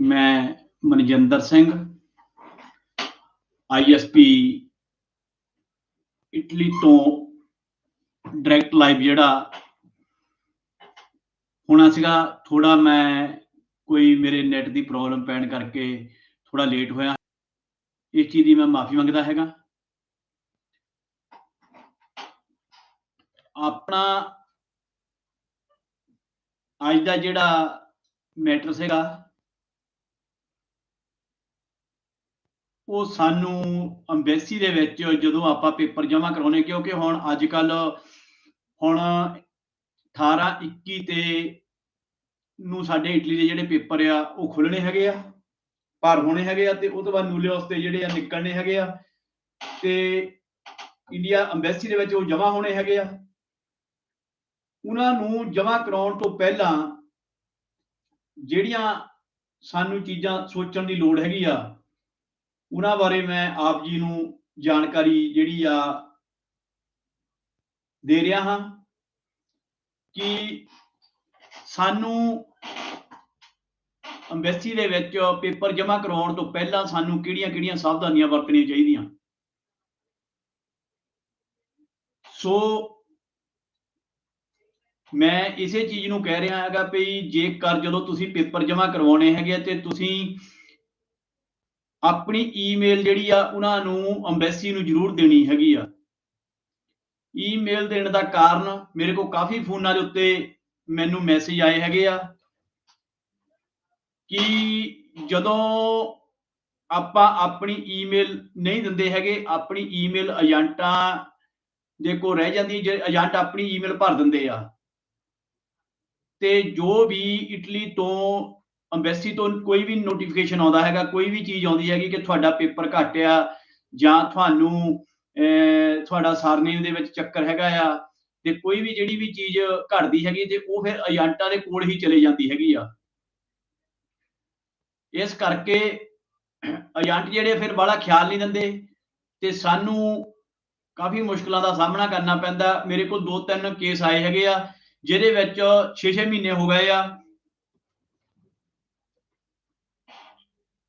ਮੈਂ Manjinder Singh ISP Italy ਤੋਂ direct live ਜਿਹੜਾ ਹੋਣਾ ਸੀਗਾ ਥੋੜਾ ਮੈਂ ਕੋਈ ਮੇਰੇ ਨੈਟ ਦੀ ਪ੍ਰੋਬਲਮ ਪੈਣ ਕਰਕੇ ਥੋੜਾ ਲੇਟ ਹੋਇਆ। ਇਸ ਚੀਜ਼ ਦੀ ਮੈਂ ਮਾਫੀ ਮੰਗਦਾ ਹੈਗਾ। ਆਪਣਾ ਅੱਜ ਦਾ ਜਿਹੜਾ ਮੈਟਰ ਸੀਗਾ ਉਹ ਸਾਨੂੰ ਅੰਬੈਸੀ ਦੇ ਵਿੱਚ ਜਦੋਂ ਆਪਾਂ ਪੇਪਰ ਜਮ੍ਹਾਂ ਕਰਾਉਣੇ ਕਿਉਂਕਿ ਹੁਣ ਅੱਜ ਕੱਲ ਹੁਣ 18 21 ਤੇ ਨੂੰ ਸਾਡੇ ਇਟਲੀ ਦੇ ਜਿਹੜੇ ਪੇਪਰ ਆ, ਉਹ ਖੁੱਲਣੇ ਹੈਗੇ ਆ ਪਰ ਹੋਣੇ ਹੈਗੇ ਆ ਤੇ ਉਹ ਤੋਂ ਬਾਅਦ ਨੂਲੀਓਸ ਤੇ ਜਿਹੜੇ ਆ ਨਿਕਲਣੇ ਹੈਗੇ ਆ ਤੇ ਇੰਡੀਆ ਅੰਬੈਸੀ ਦੇ ਵਿੱਚ ਉਹ ਜਮ੍ਹਾਂ ਹੋਣੇ ਹੈਗੇ ਆ। ਉਹਨਾਂ ਨੂੰ ਜਮ੍ਹਾਂ ਕਰਾਉਣ ਤੋਂ ਪਹਿਲਾਂ ਜਿਹੜੀਆਂ ਸਾਨੂੰ ਚੀਜ਼ਾਂ ਸੋਚਣ ਦੀ ਲੋੜ ਹੈਗੀ ਆ ਉਹਨਾਂ ਬਾਰੇ ਮੈਂ ਆਪ ਜੀ ਨੂੰ ਜਾਣਕਾਰੀ ਜਿਹੜੀ ਆ ਦੇ ਰਿਹਾ ਹਾਂ ਕਿ ਸਾਨੂੰ ਅੰਬੈਸੀ ਦੇ ਵਿੱਚ ਪੇਪਰ ਜਮ੍ਹਾਂ ਕਰਵਾਉਣ ਤੋਂ ਪਹਿਲਾਂ ਸਾਨੂੰ ਕਿਹੜੀਆਂ-ਕਿਹੜੀਆਂ ਸਾਵਧਾਨੀਆਂ ਵਰਤਣੀਆਂ ਚਾਹੀਦੀਆਂ? ਸੋ ਮੈਂ ਇਸੇ ਚੀਜ਼ ਨੂੰ ਕਹਿ ਰਿਹਾ ਹੈਗਾ ਵੀ ਜੇਕਰ ਜਦੋਂ ਤੁਸੀਂ ਪੇਪਰ ਜਮ੍ਹਾਂ ਕਰਵਾਉਣੇ ਹੈਗੇ ਤੇ ਤੁਸੀਂ ਆਪਣੀ ਈਮੇਲ ਜਿਹੜੀ ਆ, ਉਹਨਾਂ ਨੂੰ ਅੰਬੈਸੀ ਨੂੰ ਜ਼ਰੂਰ ਦੇਣੀ ਹੈਗੀ ਆ। ਈਮੇਲ ਦੇਣ ਦਾ ਕਾਰਨ ਮੇਰੇ ਕੋਲ ਕਾਫੀ ਫੋਨਾਂ ਦੇ ਉੱਤੇ ਮੈਨੂੰ ਮੈਸੇਜ ਆਏ ਹੈਗੇ ਆ ਕਿ ਜਦੋਂ ਆਪਾਂ ਆਪਣੀ ਈਮੇਲ ਨਹੀਂ ਦਿੰਦੇ ਹੈਗੇ, ਆਪਣੀ ਈਮੇਲ ਏਜੰਟਾਂ ਦੇ ਕੋਲ ਰਹਿ ਜਾਂਦੀ ਜੇ ਏਜੰਟ ਆਪਣੀ ਈਮੇਲ ਭਰ ਦਿੰਦੇ ਆ। ਤੇ ਜੋ ਵੀ ਇਟਲੀ ਤੋਂ ਅੰਬੈਸੀ ਤੋਂ ਕੋਈ ਵੀ ਨੋਟੀਫਿਕੇਸ਼ਨ ਆਉਂਦਾ ਹੈਗਾ, ਕੋਈ ਵੀ ਚੀਜ਼ ਆਉਂਦੀ ਹੈਗੀ ਕਿ ਤੁਹਾਡਾ ਪੇਪਰ ਘੱਟ ਆ ਜਾਂ ਤੁਹਾਨੂੰ ਤੁਹਾਡਾ ਸਰਨੇਮ ਦੇ ਵਿੱਚ ਚੱਕਰ ਹੈਗਾ ਆ, ਤੇ ਕੋਈ ਵੀ ਜਿਹੜੀ ਵੀ ਚੀਜ਼ ਘਟਦੀ ਹੈਗੀ ਤੇ ਉਹ ਫਿਰ ਏਜੰਟਾਂ ਦੇ ਕੋਲ ਹੀ ਚਲੇ ਜਾਂਦੀ ਹੈਗੀ ਆ। ਇਸ ਕਰਕੇ ਏਜੰਟ ਜਿਹੜੇ ਫਿਰ ਬੜਾ ਖਿਆਲ ਨਹੀਂ ਦਿੰਦੇ ਤੇ ਸਾਨੂੰ ਕਾਫੀ ਮੁਸ਼ਕਲਾਂ ਦਾ ਸਾਹਮਣਾ ਕਰਨਾ ਪੈਂਦਾ। ਮੇਰੇ ਕੋਲ ਦੋ ਤਿੰਨ ਕੇਸ ਆਏ ਹੈਗੇ ਆ, ਜਿਹਦੇ ਵਿੱਚ 6-6 ਮਹੀਨੇ ਹੋ ਗਏ ਆ।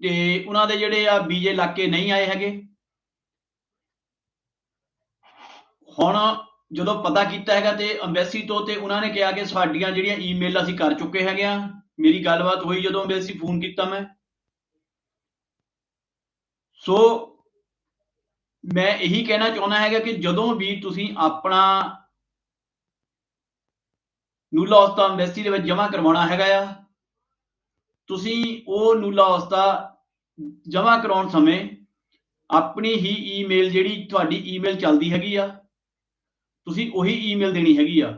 ਤੇ ਉਹਨਾਂ ਦੇ ਜਿਹੜੇ ਆ ਬੀਜੇ ਲੱਗ ਨਹੀਂ ਆਏ ਹੈਗੇ। ਹੁਣ ਜਦੋਂ ਪਤਾ ਕੀਤਾ ਹੈਗਾ ਤੇ ਅੰਬੈਸੀ ਤੋਂ ਤੇ ਉਹਨਾਂ ਨੇ ਕਿਹਾ ਕਿ ਸਾਡੀਆਂ ਜਿਹੜੀਆਂ ਈਮੇਲ ਅਸੀਂ ਕਰ ਚੁੱਕੇ ਹੈਗੇ ਆ, ਮੇਰੀ ਗੱਲਬਾਤ ਹੋਈ ਜਦੋਂ ਅੰਬੈਸੀ ਫੋਨ ਕੀਤਾ ਮੈਂ। ਸੋ ਮੈਂ ਇਹੀ ਕਹਿਣਾ ਚਾਹੁੰਦਾ ਹੈਗਾ ਕਿ ਜਦੋਂ ਵੀ ਤੁਸੀਂ ਆਪਣਾ ਨੂਲਾ ਉਸਤਾ ਅੰਬੈਸੀ ਦੇ ਵਿੱਚ ਜਮ੍ਹਾਂ ਕਰਵਾਉਣਾ ਹੈਗਾ ਆ, ਤੁਸੀਂ ਉਹ ਨੂਲਾ ਉਸਤਾ ਜਮ੍ਹਾਂ ਕਰਾਉਣ ਸਮੇਂ ਆਪਣੀ ਹੀ ਈਮੇਲ ਜਿਹੜੀ ਤੁਹਾਡੀ ਈਮੇਲ ਚੱਲਦੀ ਹੈਗੀ ਆ, ਤੁਸੀਂ ਉਹੀ ਈਮੇਲ ਦੇਣੀ ਹੈਗੀ ਆ।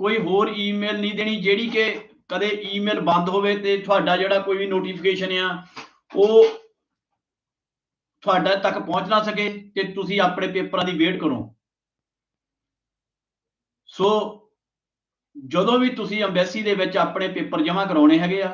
ਕੋਈ ਹੋਰ ਈਮੇਲ ਨਹੀਂ ਦੇਣੀ ਜਿਹੜੀ ਕਿ ਕਦੇ ਈਮੇਲ ਬੰਦ ਹੋਵੇ ਤੇ ਤੁਹਾਡਾ ਜਿਹੜਾ ਕੋਈ ਵੀ ਨੋਟੀਫਿਕੇਸ਼ਨ ਆ, ਉਹ ਤੁਹਾਡਾ ਤੱਕ ਪਹੁੰਚ ਨਾ ਸਕੇ ਤੇ ਤੁਸੀਂ ਆਪਣੇ ਪੇਪਰਾਂ ਦੀ ਵੇਟ ਕਰੋ। ਸੋ ਜਦੋਂ ਵੀ ਤੁਸੀਂ ਅੰਬੈਸੀ ਦੇ ਵਿੱਚ ਆਪਣੇ ਪੇਪਰ ਜਮ੍ਹਾਂ ਕਰਾਉਣੇ ਹੈਗੇ ਆ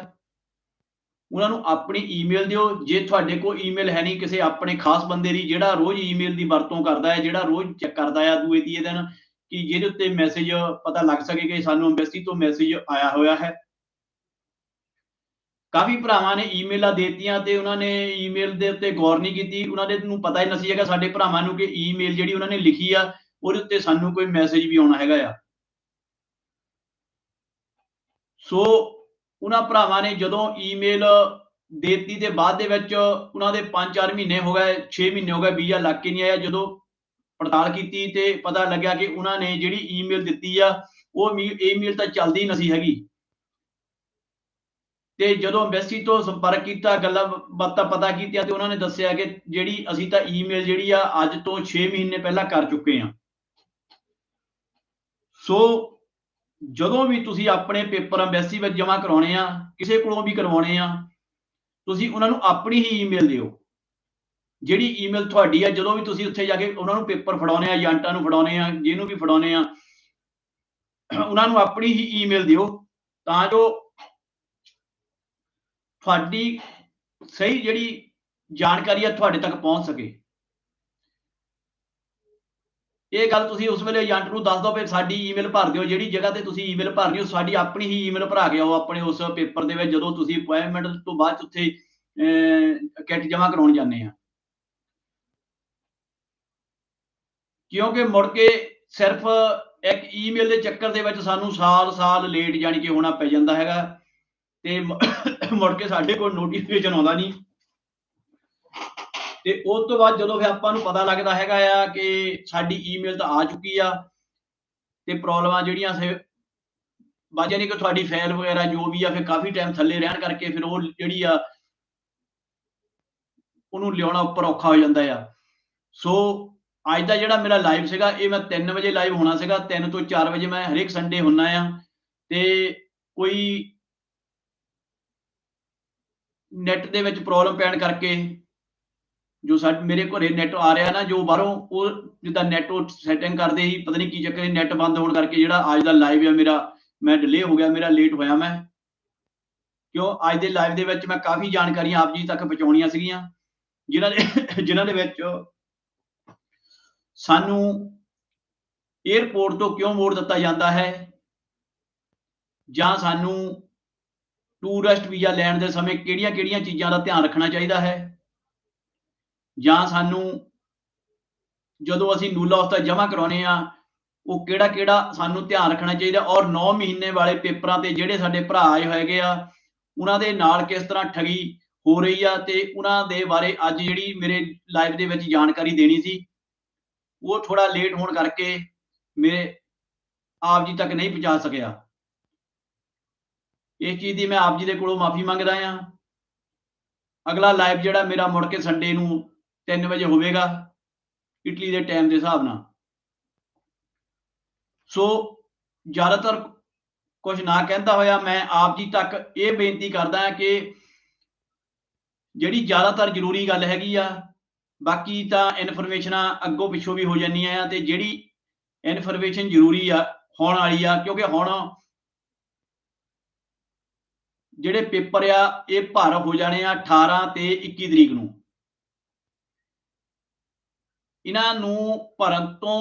ਉਹਨਾਂ ਨੂੰ ਆਪਣੀ ਈਮੇਲ ਦਿਓ। ਜੇ ਤੁਹਾਡੇ ਕੋਲ ਈਮੇਲ ਹੈ ਨਹੀਂ ਕਿਸੇ ਆਪਣੇ ਖਾਸ ਬੰਦੇ ਦੀ, ਜਿਹੜਾ ਰੋਜ਼ ਈਮੇਲ ਦੀ ਵਰਤੋਂ ਕਰਦਾ ਹੈ, ਜਿਹੜਾ ਰੋਜ਼ ਚੈੱਕ ਕਰਦਾ ਆ ਦੂਏ ਤੀਏ ਦਿਨ ਕਿ ਜਿਹਦੇ ਉੱਤੇ ਮੈਸੇਜ ਪਤਾ ਲੱਗ ਸਕੇ ਕਿ ਸਾਨੂੰ ਅੰਬੈਸੀ ਤੋਂ ਮੈਸੇਜ ਆਇਆ ਹੋਇਆ ਹੈ। ਕਾਫੀ ਭਰਾਵਾਂ ਨੇ ਈਮੇਲਾਂ ਦੇਤੀਆਂ ਤੇ ਉਹਨਾਂ ਨੇ ਈਮੇਲ ਦੇ ਉੱਤੇ ਗੌਰ ਨਹੀਂ ਕੀਤੀ। ਉਹਨਾਂ ਦੇ ਨੂੰ ਪਤਾ ਹੀ ਨਹੀਂ ਸੀ ਹੈਗਾ ਸਾਡੇ ਭਰਾਵਾਂ ਨੂੰ ਕਿ ਈਮੇਲ ਜਿਹੜੀ ਉਹਨਾਂ ਨੇ ਲਿਖੀ ਆ, ਉਹਦੇ ਉੱਤੇ ਸਾਨੂੰ ਕੋਈ ਮੈਸੇਜ ਵੀ ਆਉਣਾ ਹੈਗਾ ਆ। ਸੋ ਉਹਨਾਂ ਭਰਾਵਾਂ ਨੇ ਜਦੋਂ ਈਮੇਲ ਦੇਤੀ ਦੇ ਬਾਅਦ ਦੇ ਵਿੱਚ ਉਹਨਾਂ ਦੇ 5-4 ਮਹੀਨੇ ਹੋ ਗਏ 6 ਮਹੀਨੇ ਹੋ ਗਏ ਵੀਜ਼ਾ ਲੱਗ ਕੇ ਨਹੀਂ ਆਇਆ। ਜਦੋਂ ਪੜਤਾਲ ਕੀਤੀ ਤੇ ਪਤਾ ਲੱਗਿਆ ਕਿ ਉਹਨਾਂ ਨੇ ਜਿਹੜੀ ਈਮੇਲ ਦਿੱਤੀ ਆ, ਉਹ ਈਮੇਲ ਤਾਂ ਚੱਲਦੀ ਨਹੀਂ ਸੀ ਹੈਗੀ। ਤੇ ਜਦੋਂ ਐਮਬੈਸੀ ਤੋਂ ਸੰਪਰਕ ਕੀਤਾ, ਗੱਲਾਂ ਬਾਤਾਂ ਪਤਾ ਕੀਤੀਆਂ ਤੇ ਉਹਨਾਂ ਨੇ ਦੱਸਿਆ ਕਿ ਜਿਹੜੀ ਅਸੀਂ ਤਾਂ ਈਮੇਲ ਜਿਹੜੀ ਆ, ਅੱਜ ਤੋਂ 6 ਮਹੀਨੇ ਪਹਿਲਾਂ ਕਰ ਚੁੱਕੇ ਆ। ਸੋ ਜਦੋਂ ਵੀ ਤੁਸੀਂ ਆਪਣੇ ਪੇਪਰ ਐਮਬੈਸੀ ਵਿੱਚ ਜਮ੍ਹਾਂ ਕਰਾਉਣੇ ਆ, ਕਿਸੇ ਕੋਲੋਂ ਵੀ ਕਰਵਾਉਣੇ ਆ, ਤੁਸੀਂ ਉਹਨਾਂ ਨੂੰ ਆਪਣੀ ਹੀ ਈਮੇਲ ਦਿਓ। ਜਿਹੜੀ ਈਮੇਲ ਤੁਹਾਡੀ ਆ, ਜਦੋਂ ਵੀ ਤੁਸੀਂ ਉੱਥੇ ਜਾ ਕੇ ਉਹਨਾਂ ਨੂੰ ਪੇਪਰ ਫੜਾਉਣੇ ਆ, ਏਜੰਟਾਂ ਨੂੰ ਫੜਾਉਣੇ ਆ, ਜਿਹਨੂੰ ਵੀ ਫੜਾਉਣੇ ਆ, ਉਹਨਾਂ ਨੂੰ ਆਪਣੀ ਹੀ ਈਮੇਲ ਦਿਓ ਤਾਂ ਜੋ ਤੁਹਾਡੀ ਸਹੀ ਜਿਹੜੀ ਜਾਣਕਾਰੀ ਆ, ਤੁਹਾਡੇ ਤੱਕ ਪਹੁੰਚ ਸਕੇ। ਇਹ ਗੱਲ ਤੁਸੀਂ ਉਸ ਵੇਲੇ ਏਜੰਟ ਨੂੰ ਦੱਸ ਦਿਓ ਵੀ ਸਾਡੀ ਈਮੇਲ ਭਰ ਦਿਓ, ਜਿਹੜੀ ਜਗ੍ਹਾ ਤੇ ਤੁਸੀਂ ਈਮੇਲ ਭਰਨੀ ਹੋ ਸਾਡੀ ਆਪਣੀ ਹੀ ਈਮੇਲ ਭਰਾ ਕੇ ਆਓ, ਆਪਣੇ ਉਸ ਪੇਪਰ ਦੇ ਵਿੱਚ ਜਦੋਂ ਤੁਸੀਂ ਅਪਾਇੰਟਮੈਂਟ ਤੋਂ ਬਾਅਦ ਉੱਥੇ ਕਿੱਟ ਜਮ੍ਹਾਂ ਕਰਾਉਣ ਜਾਂਦੇ ਆ ਕਿਉਂਕਿ ਮੁੜ ਕੇ ਸਿਰਫ ਇੱਕ ਈਮੇਲ ਦੇ ਚੱਕਰ ਦੇ ਵਿੱਚ ਸਾਨੂੰ ਸਾਲ-ਸਾਲ ਲੇਟ ਜਾਣੀ ਕਿ ਹੋਣਾ ਪੈ ਜਾਂਦਾ ਹੈਗਾ, ਤੇ ਮੁੜ ਕੇ ਸਾਡੇ ਕੋਲ ਨੋਟੀਫਿਕੇਸ਼ਨ ਆਉਂਦਾ ਨਹੀਂ। ਤੇ ਉਸ ਤੋਂ ਬਾਅਦ ਜਦੋਂ ਫਿਰ ਆਪਾਂ ਨੂੰ ਪਤਾ ਲੱਗਦਾ ਹੈਗਾ ਆ ਕਿ ਸਾਡੀ ਈਮੇਲ ਤਾਂ ਆ ਚੁੱਕੀ ਆ ਤੇ ਪ੍ਰੋਬਲਮਾਂ ਜਿਹੜੀਆਂ ਸੇ ਬਾਜਾ ਨਹੀਂ ਕਿ ਤੁਹਾਡੀ ਫਾਈਲ ਵਗੈਰਾ ਜੋ ਵੀ ਆ ਫਿਰ ਕਾਫੀ ਟਾਈਮ ਥੱਲੇ ਰਹਿਣ ਕਰਕੇ ਫਿਰ ਉਹ ਜਿਹੜੀ ਆ ਉਹਨੂੰ ਲਿਆਉਣਾ ਉੱਪਰ ਔਖਾ ਹੋ ਜਾਂਦਾ ਆ। ਸੋ ਅੱਜ ਦਾ ਜਿਹੜਾ ਮੇਰਾ ਲਾਈਵ ਸੀਗਾ, ਇਹ ਮੈਂ 3 ਵਜੇ ਲਾਈਵ ਹੋਣਾ ਸੀਗਾ 3 ਤੋਂ 4 ਵਜੇ ਮੈਂ ਹਰੇਕ ਸੰਡੇ ਹੁੰਨਾ ਆ ਤੇ ਕੋਈ ਨੈਟ ਦੇ ਵਿੱਚ ਪ੍ਰੋਬਲਮ ਪੈਣ ਕਰਕੇ ਜੋ ਸਾਡੇ ਮੇਰੇ ਘਰੇ ਨੈਟ ਆ ਰਿਹਾ ਨਾ, ਜੋ ਬਾਹਰੋਂ ਉਹ ਜਿੱਦਾਂ ਨੈਟ ਉਹ ਸੈਟਿੰਗ ਕਰਦੇ ਸੀ, ਪਤਾ ਨਹੀਂ ਕੀ ਚੱਕਰ ਹੈ ਨੈਟ ਬੰਦ ਹੋਣ ਕਰਕੇ ਜਿਹੜਾ ਅੱਜ ਦਾ ਲਾਈਵ ਆ ਮੇਰਾ, ਮੈਂ ਡਿਲੇ ਹੋ ਗਿਆ, ਮੇਰਾ ਲੇਟ ਹੋਇਆ ਮੈਂ। ਕਿਉਂ? ਅੱਜ ਦੇ ਲਾਈਵ ਦੇ ਵਿੱਚ ਮੈਂ ਕਾਫੀ ਜਾਣਕਾਰੀਆਂ ਆਪ ਜੀ ਤੱਕ ਪਹੁੰਚਾਉਣੀਆਂ ਸੀਗੀਆਂ, ਜਿਨ੍ਹਾਂ ਦੇ ਜਿਨ੍ਹਾਂ ਦੇ ਵਿੱਚ ਸਾਨੂੰ 에ਅਰਪੋਰਟ ਤੋਂ ਕਿਉਂ ਮੋੜ ਦਿੱਤਾ ਜਾਂਦਾ ਹੈ? ਜਾਂ ਸਾਨੂੰ ਟੂਰਿਸਟ ਵੀਜ਼ਾ ਲੈਣ ਦੇ ਸਮੇਂ ਕਿਹੜੀਆਂ-ਕਿਹੜੀਆਂ ਚੀਜ਼ਾਂ ਦਾ ਧਿਆਨ ਰੱਖਣਾ ਚਾਹੀਦਾ ਹੈ? ਜਾਂ ਸਾਨੂੰ ਜਦੋਂ ਅਸੀਂ ਨੂਲਾ ਉਸਤਾ ਜਮ੍ਹਾਂ ਕਰਾਉਨੇ ਆ, ਉਹ ਕਿਹੜਾ-ਕਿਹੜਾ ਸਾਨੂੰ ਧਿਆਨ ਰੱਖਣਾ ਚਾਹੀਦਾ? ਔਰ 9 ਮਹੀਨੇ ਵਾਲੇ ਪੇਪਰਾਂ ਤੇ ਜਿਹੜੇ ਸਾਡੇ ਭਰਾ ਆਏ ਹੋਏਗੇ ਆ, ਉਹਨਾਂ ਦੇ ਨਾਲ ਕਿਸ ਤਰ੍ਹਾਂ ਠਗੀ ਹੋ ਰਹੀ ਆ ਤੇ ਉਹਨਾਂ ਦੇ ਬਾਰੇ ਅੱਜ ਜਿਹੜੀ ਮੇਰੇ ਲਾਈਵ ਦੇ ਵਿੱਚ ਜਾਣਕਾਰੀ ਦੇਣੀ ਸੀ, ਉਹ ਥੋੜਾ ਲੇਟ ਹੋਣ ਕਰਕੇ ਮੇਰੇ ਆਪ ਜੀ ਤੱਕ ਨਹੀਂ ਪਹੁੰਚਾ ਸਕਿਆ। ਇਸ ਚੀਜ਼ ਦੀ ਮੈਂ ਆਪ ਜੀ ਦੇ ਕੋਲੋਂ ਮਾਫੀ ਮੰਗਦਾ ਆ। ਅਗਲਾ ਲਾਈਵ ਜਿਹੜਾ ਮੇਰਾ ਮੁੜ ਕੇ ਸੰਡੇ ਨੂੰ 3 ਵਜੇ ਹੋਵੇਗਾ ਇਟਲੀ ਦੇ ਟਾਈਮ ਦੇ ਹਿਸਾਬ ਨਾਲ। ਸੋ ਜ਼ਿਆਦਾਤਰ ਕੁਝ ਨਾ ਕਹਿੰਦਾ ਹੋਇਆ, ਮੈਂ ਆਪ ਜੀ ਤੱਕ ਇਹ ਬੇਨਤੀ ਕਰਦਾ ਹਾਂ ਕਿ ਜਿਹੜੀ ਜ਼ਿਆਦਾਤਰ ਜ਼ਰੂਰੀ ਗੱਲ ਹੈਗੀ ਆ, ਬਾਕੀ ਤਾਂ ਇਨਫੋਰਮੇਸ਼ਨਾਂ ਅੱਗੋਂ ਪਿੱਛੋਂ ਵੀ ਹੋ ਜਾਂਦੀਆਂ ਆ ਤੇ ਜਿਹੜੀ ਇਨਫੋਰਮੇਸ਼ਨ ਜ਼ਰੂਰੀ ਆ, ਹੋਣ ਵਾਲੀ ਆ, ਕਿਉਂਕਿ ਹੁਣ ਜਿਹੜੇ ਪੇਪਰ ਆ, ਇਹ ਭਰ ਹੋ ਜਾਣੇ ਆ 18 ਤੇ 21 ਤਰੀਕ ਨੂੰ। ਇਹਨਾਂ ਨੂੰ ਭਰਨ ਤੋਂ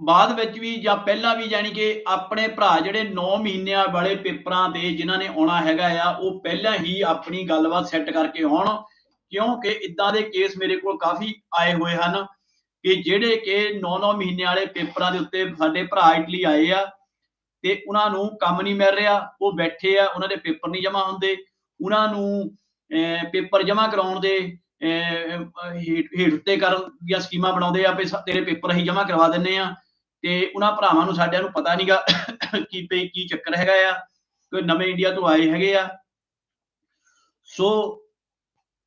ਬਾਅਦ ਵਿੱਚ ਵੀ ਜਾਂ ਪਹਿਲਾਂ ਵੀ ਯਾਨੀ ਕਿ ਆਪਣੇ ਭਰਾ ਜਿਹੜੇ 9 ਮਹੀਨਿਆਂ ਵਾਲੇ ਪੇਪਰਾਂ ਤੇ ਜਿਨ੍ਹਾਂ ਨੇ ਆਉਣਾ ਹੈਗਾ ਆ, ਉਹ ਪਹਿਲਾਂ ਹੀ ਆਪਣੀ ਗੱਲਬਾਤ ਸੈੱਟ ਕਰਕੇ ਆਉਣ, ਕਿਉਂਕਿ ਇਦਾਂ ਦੇ ਕੇਸ ਮੇਰੇ ਕੋਲ ਕਾਫੀ ਆਏ ਹੋਏ ਹਨ ਕਿ ਜਿਹੜੇ ਕਿ 9-9 ਮਹੀਨਿਆਂ ਵਾਲੇ ਪੇਪਰਾਂ ਦੇ ਉੱਤੇ ਸਾਡੇ ਭਰਾ ਇਟਲੀ ਆਏ ਆ ਤੇ ਉਹਨਾਂ ਨੂੰ ਕੰਮ ਨਹੀਂ ਮਿਲ ਰਿਹਾ, ਉਹ ਬੈਠੇ ਆ, ਉਹਨਾਂ ਦੇ ਪੇਪਰ ਨਹੀਂ ਜਮ੍ਹਾਂ ਹੁੰਦੇ, ਉਹਨਾਂ ਨੂੰ ਪੇਪਰ ਜਮ੍ਹਾਂ ਕਰਾਉਣ ਦੇ ਹੇਠ ਉੱਤੇ ਕਰਨ ਦੀਆਂ ਸਕੀਮਾਂ ਬਣਾਉਂਦੇ ਆ ਵੀ ਤੇਰੇ ਪੇਪਰ ਅਸੀਂ ਜਮ੍ਹਾਂ ਕਰਵਾ ਦਿੰਨੇ ਆ। ਤੇ ਉਹਨਾਂ ਭਰਾਵਾਂ ਨੂੰ ਸਾਡਿਆਂ ਨੂੰ ਪਤਾ ਨਹੀਂਗਾ ਕੀ ਪੇ ਕੀ ਚੱਕਰ ਹੈਗਾ ਆ, ਕੋਈ ਨਵੇਂ ਇੰਡੀਆ ਤੋਂ ਆਏ ਹੈਗੇ ਆ। ਸੋ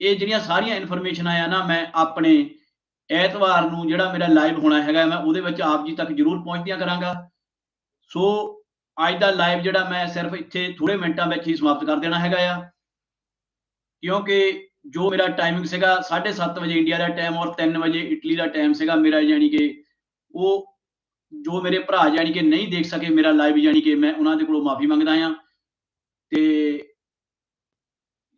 ਇਹ ਜਿਹੜੀਆਂ ਸਾਰੀਆਂ ਇਨਫੋਰਮੇਸ਼ਨ ਆ ਨਾ, ਮੈਂ ਆਪਣੇ ਐਤਵਾਰ ਨੂੰ ਜਿਹੜਾ ਮੇਰਾ ਲਾਈਵ ਹੋਣਾ ਹੈਗਾ, ਮੈਂ ਉਹਦੇ ਵਿੱਚ ਆਪ ਜੀ ਤੱਕ ਜਰੂਰ ਪਹੁੰਚਦਿਆਂ ਕਰਾਂਗਾ। ਸੋ ਅੱਜ ਦਾ ਲਾਈਵ ਜਿਹੜਾ ਮੈਂ ਸਿਰਫ ਇੱਥੇ ਥੋੜੇ ਮਿੰਟਾਂ ਵਿੱਚ ਹੀ ਸਮਾਪਤ ਕਰ ਦੇਣਾ ਹੈਗਾ ਆ। ਕਿਉਂਕਿ ਜੋ ਮੇਰਾ ਟਾਈਮਿੰਗ ਸੀਗਾ 7:30 ਵਜੇ ਇੰਡੀਆ ਦਾ ਟਾਈਮ ਔਰ 3 ਵਜੇ ਇਟਲੀ ਦਾ ਟਾਈਮ ਸੀਗਾ ਮੇਰਾ ਯਾਨੀ ਕਿ ਉਹ ਜੋ ਮੇਰੇ ਭਰਾ ਯਾਨੀ ਕਿ ਨਹੀਂ ਦੇਖ ਸਕੇ ਮੇਰਾ ਲਾਈਵ ਯਾਨੀ ਕਿ ਮੈਂ ਉਹਨਾਂ ਦੇ ਕੋਲੋਂ ਮਾਫੀ ਮੰਗਦਾ ਆ ਤੇ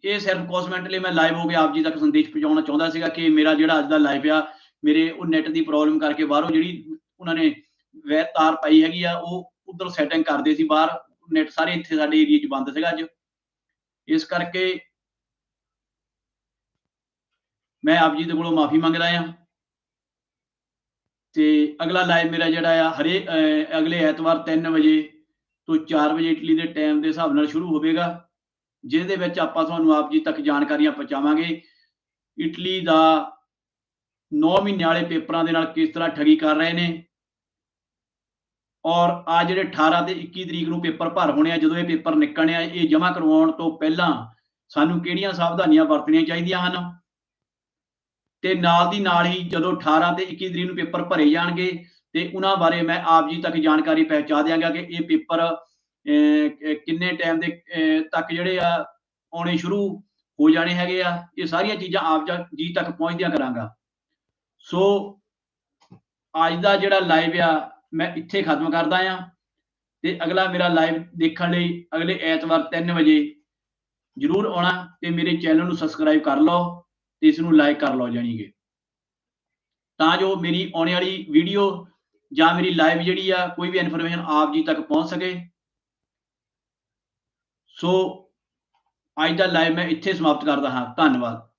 ਇਹ ਸਿਰਫ ਕੋਸਮੈਂਟ ਲਈ ਮੈਂ ਲਾਈਵ ਹੋ ਕੇ ਆਪ ਜੀ ਤੱਕ ਸੰਦੇਸ਼ ਪਹੁੰਚਾਉਣਾ ਚਾਹੁੰਦਾ ਸੀਗਾ ਕਿ ਮੇਰਾ ਜਿਹੜਾ ਅੱਜ ਦਾ ਲਾਈਵ ਆ, ਮੇਰੇ ਉਹ ਨੈਟ ਦੀ ਪ੍ਰੋਬਲਮ ਕਰਕੇ ਬਾਹਰੋਂ ਜਿਹੜੀ ਉਹਨਾਂ ਨੇ ਵੈਰ ਤਾਰ ਪਾਈ ਹੈਗੀ ਆ, ਉਹ ਉਧਰ ਸੈਟਿੰਗ ਕਰਦੇ ਸੀ ਬਾਹਰ ਨੈਟ ਸਾਰੇ ਇੱਥੇ ਸਾਡੇ ਏਰੀਆ 'ਚ ਬੰਦ ਸੀਗਾ ਅੱਜ। ਇਸ ਕਰਕੇ ਮੈਂ ਆਪ ਜੀ ਦੇ ਕੋਲੋਂ ਮਾਫੀ ਮੰਗਦਾ ਆ ਤੇ ਅਗਲਾ ਲਾਈਵ ਮੇਰਾ ਜਿਹੜਾ ਆ ਹਰੇ ਅਗਲੇ ਐਤਵਾਰ 3 ਵਜੇ ਤੋਂ 4 ਵਜੇ ਇਟਲੀ ਦੇ ਟਾਈਮ ਦੇ ਹਿਸਾਬ ਨਾਲ ਸ਼ੁਰੂ ਹੋਵੇਗਾ, ਜਿਹਦੇ ਵਿੱਚ ਆਪਾਂ ਤੁਹਾਨੂੰ ਆਪ ਜੀ ਤੱਕ ਜਾਣਕਾਰੀਆਂ ਪਹੁੰਚਾਵਾਂਗੇ। ਇਟਲੀ ਦਾ 9 ਮਹੀਨਿਆਂ ਵਾਲੇ ਪੇਪਰਾਂ ਦੇ ਨਾਲ ਕਿਸ ਤਰ੍ਹਾਂ ਠੱਗੀ ਕਰ ਰਹੇ ਨੇ। ਔਰ ਆ ਜਿਹੜੇ 18 ਤੇ 21 ਤਰੀਕ ਨੂੰ ਪੇਪਰ ਭਰ ਹੋਣੇ ਆ, ਜਦੋਂ ਇਹ ਪੇਪਰ ਨਿਕਲਣੇ ਆ, ਇਹ ਜਮ੍ਹਾਂ ਕਰਵਾਉਣ ਤੋਂ ਪਹਿਲਾਂ ਸਾਨੂੰ ਕਿਹੜੀਆਂ ਸਾਵਧਾਨੀਆਂ ਵਰਤਣੀਆਂ ਚਾਹੀਦੀਆਂ ਹਨ? ਤੇ ਨਾਲ ਦੀ ਨਾਲ ਹੀ ਜਦੋਂ 18 ਤੇ 21 ਤਰੀਕ ਨੂੰ ਪੇਪਰ ਭਰੇ ਜਾਣਗੇ ਤੇ ਉਹਨਾਂ ਬਾਰੇ ਮੈਂ ਆਪ ਜੀ ਤੱਕ ਜਾਣਕਾਰੀ ਪਹੁੰਚਾ ਦਿਆਂਗਾ ਕਿ ਇਹ ਪੇਪਰ ਅਹ, ਕਿੰਨੇ ਟਾਈਮ ਦੇ ਅਹ, ਤੱਕ ਜਿਹੜੇ ਆ ਆਉਣੇ ਸ਼ੁਰੂ ਹੋ ਜਾਣੇ ਹੈਗੇ ਆ ਇਹ ਸਾਰੀਆਂ ਚੀਜ਼ਾਂ ਆਪ ਜਾ- ਜੀ ਤੱਕ ਪਹੁੰਚਦੀਆਂ ਕਰਾਂਗਾ। ਸੋ ਅੱਜ ਦਾ ਜਿਹੜਾ ਲਾਈਵ ਆ ਮੈਂ ਇੱਥੇ ਖਤਮ ਕਰਦਾ ਆ ਤੇ ਅਗਲਾ ਮੇਰਾ ਲਾਈਵ ਦੇਖਣ ਲਈ ਅਗਲੇ ਐਤਵਾਰ 3 ਵਜੇ ਜਰੂਰ ਆਉਣਾ ਤੇ ਮੇਰੇ ਚੈਨਲ ਨੂੰ ਸਬਸਕ੍ਰਾਈਬ ਕਰ ਲਓ। ਇਸ ਨੂੰ ਲਾਈਕ ਕਰ ਲਓ ਜਾਣੀਗੇ ਤਾਂ ਜੋ ਮੇਰੀ ਆਉਣ ਵਾਲੀ ਵੀਡੀਓ ਜਾਂ ਮੇਰੀ ਲਾਈਵ ਜਿਹੜੀ ਆ, ਕੋਈ ਵੀ ਇਨਫੋਰਮੇਸ਼ਨ ਆਪ ਜੀ ਤੱਕ ਪਹੁੰਚ ਸਕੇ। ਸੋ ਅੱਜ ਦਾ ਲਾਈਵ ਮੈਂ ਇੱਥੇ ਸਮਾਪਤ ਕਰਦਾ ਹਾਂ। ਧੰਨਵਾਦ।